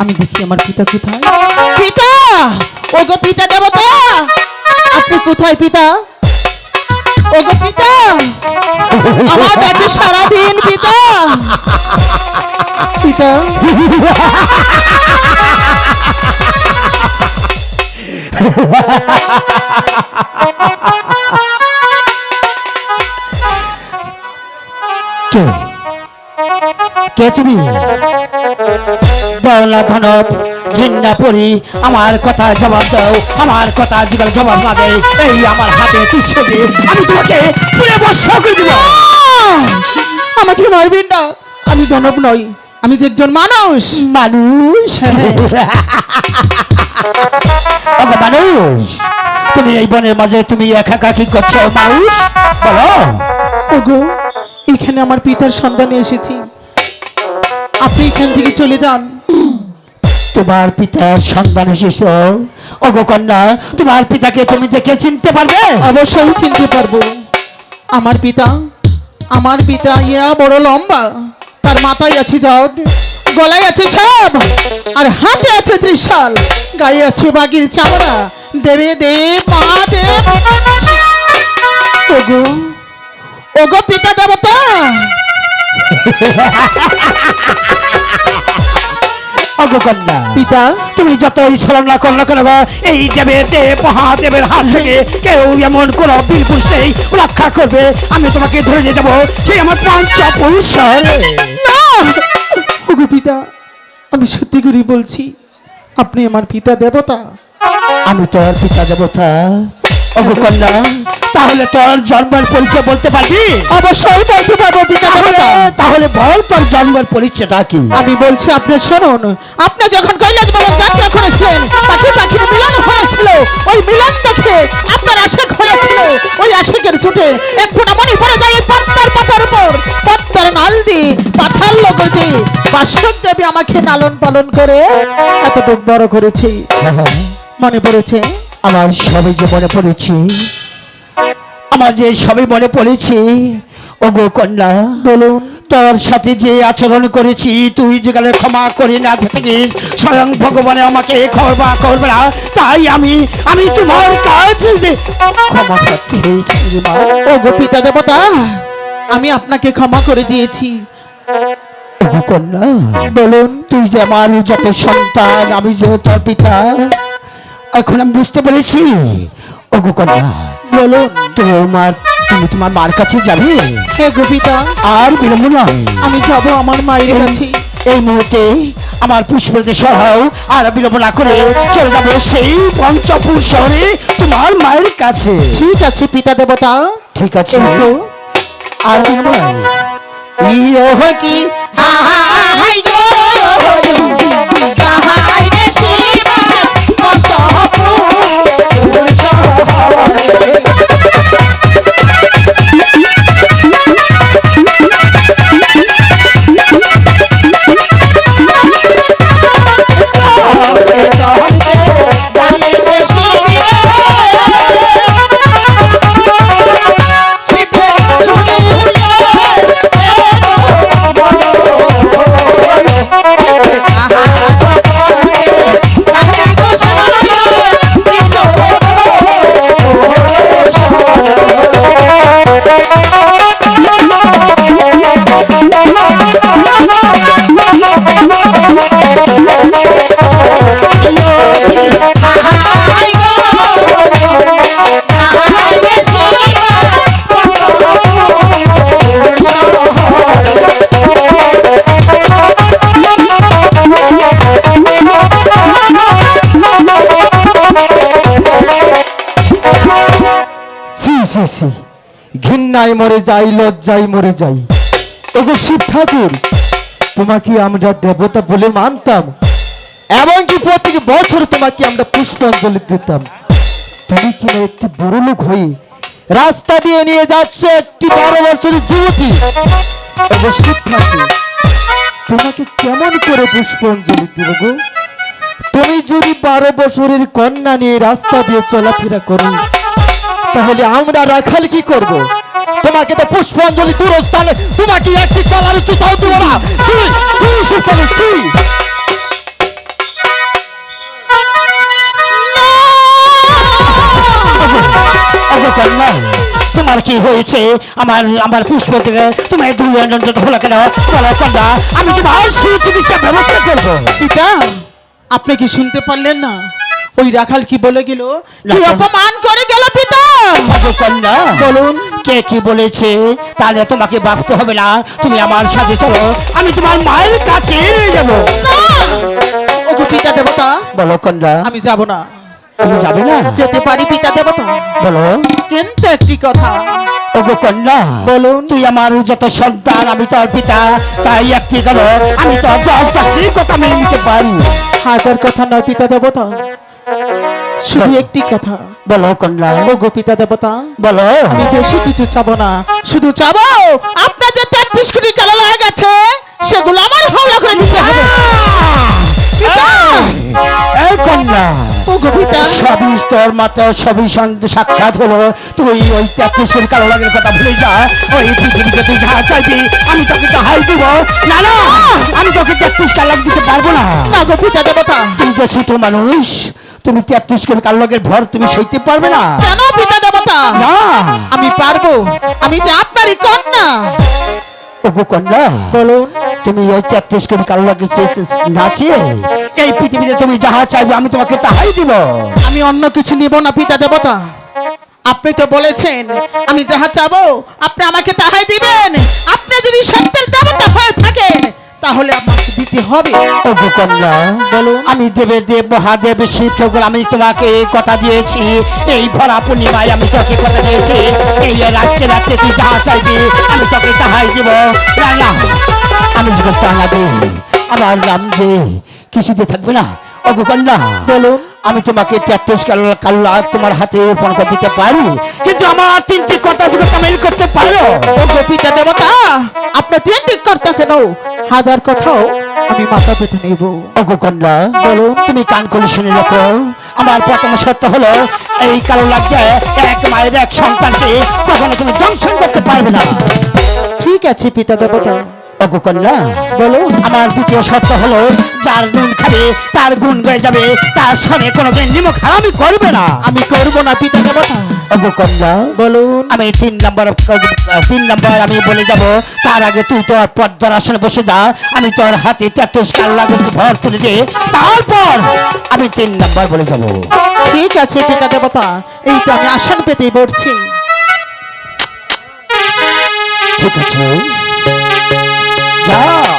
আমি দেখি আমার পিতা কোথায়? পিতা! ও গো পিতা দেবতা! আপনি কোথায় পিতা? ও গো পিতা! আমার ডাকে সারাদিন পিতা! পিতা? কে? কে তুমি? বলা ধনব জিন্না পরি আমার কথা জবাব দাও আমার কথা যদি জবাব না দেয় এই আমার হাতে তুচ্ছ দিয়ে আমি তোমাকে পুরে বর্ষা করে দিব। আমাকে মারবেন না আমি দানব নই আমি যে একজন মানুষ। মানুষ। মানুষ তুমি এই বনের মাঝে তুমি একা একা কি করছ মানুষ? বলো। ওগো এখানে আমার পিতার সন্ধানে এসেছি। আপনি এখান থেকে চলে যান। তোমার পিতার সন্ধান এসেছ ওগো কন্যা তোমার পিতাকে তুমি দেখে চিনতে পারবে? অবশ্যই চিনতে পারব। আমার পিতা আমার পিতা ইয়া বড় লম্বা। তার মাথায় আছে জট গলায় আছে সাপ আর হাতে আছে ত্রিশাল। গায়ে আছে বাগির চামড়া। দেবে দে পা দে। ওগো ওগো পিতা দেবতা। ওগো পিতা তুমি যতই ছলনা করো না কেন এই দেবের দেব মহাদেবের হাত থেকে কেউ এমন কোন বীর পুরুষকেই রক্ষা করবে। আমি তোমাকে ধরে নিয়ে যাব সেই আমার পঞ্চপুরুষ শহরে না! ওগো পিতা আমি সত্যি করে বলছি আপনি আমার পিতা দেবতা। আমি তোর পিতা দেবতা। ওগো কন্যা তাহলে তোর জন্মের পরিচয় বলতে পারবি? অবশ্যই বলতে পারব পিতা তাহলে তাহলে বল তোর জন্মের পরিচয়টা কি? আমি বলছি আপনি শুনুন আপনি যখন কৈলাস যাত্রা করেছিলেন পাখি পাখির মিলন হয়েছিল। ওই মিলন দেখে আপনার আশেক হয়েছিল। ওই আশেকের ছুটে এক ফোঁটা মনে পড়ে যায় পদ্মার পাতার উপর। পদ্মার নাল দিয়ে পাথার লগতে বাসক দেবী আমাকে লালন পালন করে এতটুক বড় করেছে। মনে পড়েছে? আমার সবই যে মনে পড়েছি আমার যে সবই মনে পড়েছি ওগো কন্যা বলুন। তোর সাথে যে আচরণ করেছি তুই যেখানে ক্ষমা করে না থাকিস স্বয়ং ভগবানে আমাকে ক্ষমা করবে না। তাই আমি আমি তোমার কাছে ক্ষমা প্রার্থী হয়েছি ও গো পিতা দেবতা আমি আপনাকে ক্ষমা করে দিয়েছি। কন্যা বলুন। তুই যে আমার যত সন্তান আমি যে তোর পিতা এখন আমি বুঝতে পেরেছি। ওগো কন্যা বলো তোমার তুমি তোমার মার কাছে যাবে? হে গো পিতা আর বিলম্ব নয়। আমি যাব আমার মায়ের কাছে। এই মুহূর্তে আমার পুষ্পতে সহায় আর বিলম্ব না করে চলে যাব সেই পঞ্চপুর শহরে তোমার মায়ের কাছে। ঠিক আছে পিতা দেবতা। ঠিক আছে। আর বিলম্ব নয়। ইহ কি? হাই গো ছি ছি ছি ঘৃণায় মরে যাই, লজ্জায় মরে যাই। ওগো শিব ঠাকুর, তোমাকে আমরা দেবতা বলে মানতাম। এমনকি প্রত্যেক বছর তোমাকে আমরা পুষ্পাঞ্জলি দিতাম। তুমি কিনা একটি বড় লোক হয়ে রাস্তা দিয়ে নিয়ে যাচ্ছে একটি বারো বছরের যুবতী? ওগো শিব ঠাকুর, তোমাকে কেমন করে পুষ্পাঞ্জলি দিব গো? তুমি যদি বারো বছরের কন্যা নিয়ে রাস্তা দিয়ে চলাফেরা করো তাহলে আমরা রাখাল কি করব? তোমাকে তো পুষ্পাঞ্জলি তোর স্থানে তোমাকে একটি কলার চুষাও দিব না। তোমার কি হয়েছে? আমার আমার পুষ্প থেকে তোমার দুর্গন্ধ হলো কেন? কলা কন্যা আমি তোমার চিকিৎসার ব্যবস্থা করব। পিতা আপনি কি শুনতে পারলেন না? ওই রাখাল কি বলে গেল? কি অপমান করে গেল পিতা। কন্যা বলুন কে কি বলেছে? তাহলে তোমাকে ভাবতে হবে না তুমি আমার সাথে চলো। আমি তোমার মায়ের কাছে যাব ওগো পিতা দেবতা বলো কন্যা। আমি যাব না। তুমি যাবে না? যেতে পারি পিতা দেবতা। বলো। কিন্তু একটি কথা। ওগো কন্যা বলুন। তুই আমার যত সন্তান আমি তোর পিতা তাই একটি গেল আমি তোর দশ দশটি কথা মেনে নিতে পারি। হাজার কথা নয় পিতা দেবতা। শুধু একটি কথা। বলো কন্যা ওগো পিতা দেবতা। বলো আমি বেশি কিছু চাবো না। শুধু চাবো আপনার যে তেত্রিশ কোটি কালো লাগা গেছে সেগুলো আমার হাওলা করে দিতে হবে। এই কন্যা ওগো পিতা সবই তোর মাত্র সবই সঙ্গে সাক্ষাৎ হলো। তুই ওই তেত্রিশ কোটি কালো লাগের কথা ভুলে যা। ওই পৃথিবীতে তুই যা চাইবি আমি তোকে তাহাই দিব। না না আমি তোকে তেত্রিশ কালাক দিতে পারব না। না গো দেবতা। তুমি যে ছোট মানুষ তুমি তেত্রিশ কোটি কালো লাগের ভর তুমি সইতে পারবে না? কেন পিতা দেবতা না। আমি পারব আমি যে আপনারই কন্যা। ওগো কন্যা বলুন তুমি ওই তেত্রিশ কোটি কালো লাগে নাচিয়ে এই পৃথিবীতে তুমি যাহা চাইবে আমি তোমাকে তাহাই দিব। আমি অন্য কিছু নিব না পিতা দেবতা। আপনি তো বলেছেন আমি যাহা চাবো আপনি আমাকে তাহাই দিবেন। আপনি যদি সত্যের দেবতা হয়ে থাকেন তাহলে আপনাকে দিতে হবে। কন্যা বলুন। আমি দেবে দেব মহাদেব শিব ঠাকুর আমি তোমাকে এই কথা দিয়েছি। এই ভরা পূর্ণিমায় আমি তোকে কথা দিয়েছি। এই রাত্রে রাত্রে তুই যাহা চাইবি আমি তোকে তাহাই দেব। আমি যখন দিই। আমার নাম যে কিছুতে থাকবে না। অগুকন্যা কন্যা বলুন। আমি তোমাকে তেত্রিশ কাল কাল্লা তোমার হাতে অর্পণ করে দিতে পারি। কিন্তু আমার তিনটি কথা যদি তামিল করতে পারো। পিতা দেবতা আপনার তিনটি কর্তা কেন? হাজার কথাও আমি মাথা পেতে নেব। ওগো কন্যা বলুন তুমি কান খুলে শুনে রাখো আমার প্রথম সত্য হলো এই কালো লাগছে এক মায়ের এক সন্তানকে কখনো তুমি দংশন করতে পারবে না। ঠিক আছে পিতা দেবতা। ওগো কন্যা বলুন আমার দ্বিতীয় সত্য হলো যার নুন খাবে তার গুণ গয়ে যাবে তার সঙ্গে কোনোদিন নিমক হারামি করবে না। আমি করব না পিতা দেবতা। ওগো কন্যা বলুন। আমি তিন নম্বর তিন নম্বর আমি বলে যাব তার আগে তুই তোর পদ্মার আসনে বসে যা আমি তোর হাতে তেত্রিশ কাল লাগে ভর তুলে দে। তারপর আমি তিন নম্বর বলে যাব। ঠিক আছে পিতা দেবতা এই তো আমি আসন পেতেই বসছি। ঠিক আছে। যা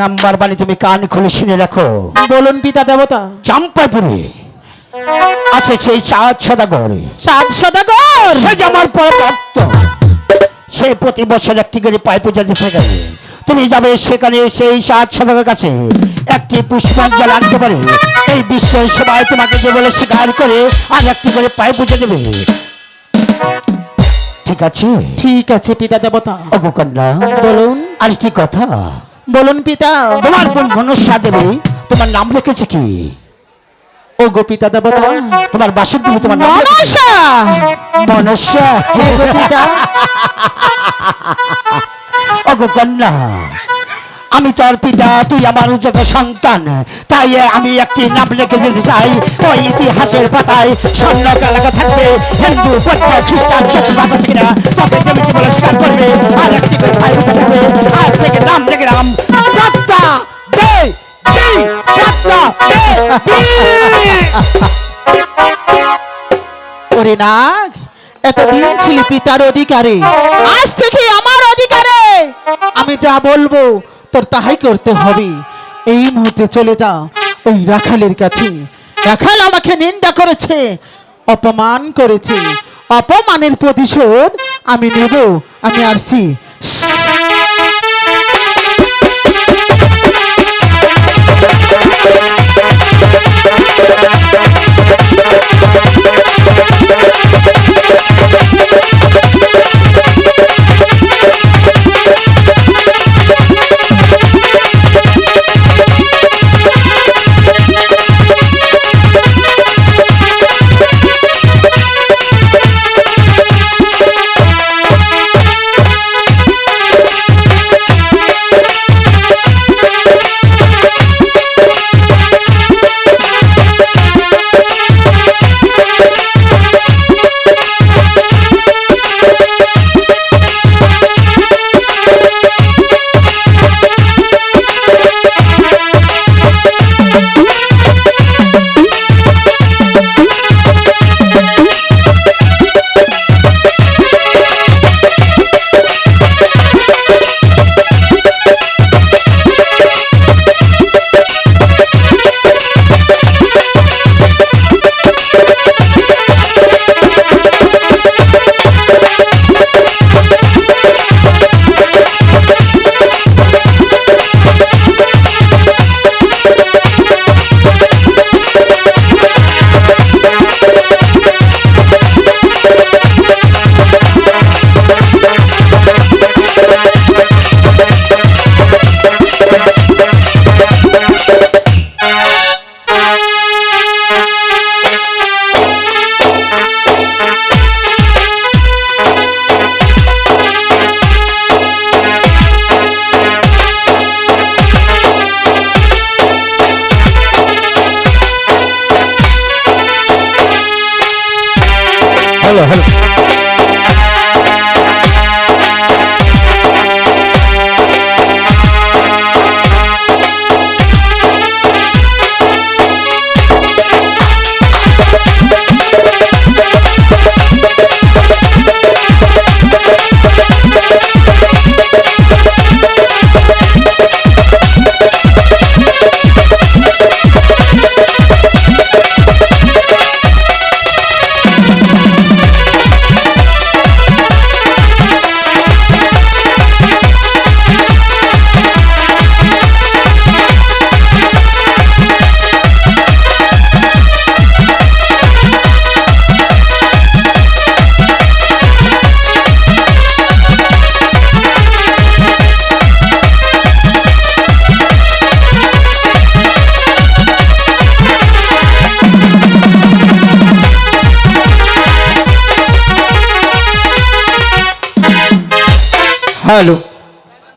নাম্বার বাণী তুমি কান খুলে শুনে রাখো। বলুন পিতা দেবতা। চাম্পাপুরে আছে সেই চাঁদ সদাগর। সাত সদাগর? সে আমার পর ভক্ত সে প্রতি বছর একটি করে পায় পূজা দিতে তুমি যাবে সেখানে সেই সাত সদাগর কাছে একটি পুষ্পাঞ্জল আনতে পারে। এই বিশ্বের সবাই তোমাকে যে বলে স্বীকার করে আর একটি করে পায় পূজা দেবে। ঠিক আছে? ঠিক আছে পিতা দেবতা। অগো কন্যা বলুন। আরেকটি কথা। বলুন পিতা। তোমার বোন মনুষ্যা দেবে তোমার নাম লিখেছে কি? ও গো পিতা দেবতা। তোমার বাসুর দেবী তোমার নাম? মনসা ওগো পিতা। অগো কন্যা। আমি তোর পিতা, তুই আমার যোগ সন্তান। তাই আমি একটি নাম লিখে দিতে চাই। ওই ইতিহাসের পাতায় স্বর্ণ লেখা থাকবে, হিন্দু, বৌদ্ধ, খ্রিস্টান না তবে দেবীকে বলে স্বীকার করবে? আর একটি ভাই থাকবে। আজ থেকে নাম লিখে নাম প্রাপ্তা দে, দি প্রাপ্তা দে। ওরে নাগ, এতদিন ছিলি পিতার অধিকারে। আজ থেকে আমার অধিকারে। আমি যা বলব তোর তাহাই করতে হবে। এই মুহূর্তে চলে যা ওই রাখালের কাছে। রাখাল আমাকে নিন্দা করেছে, অপমান করেছে। অপমানের প্রতিশোধ আমি নেব, আমি আসছি Allô.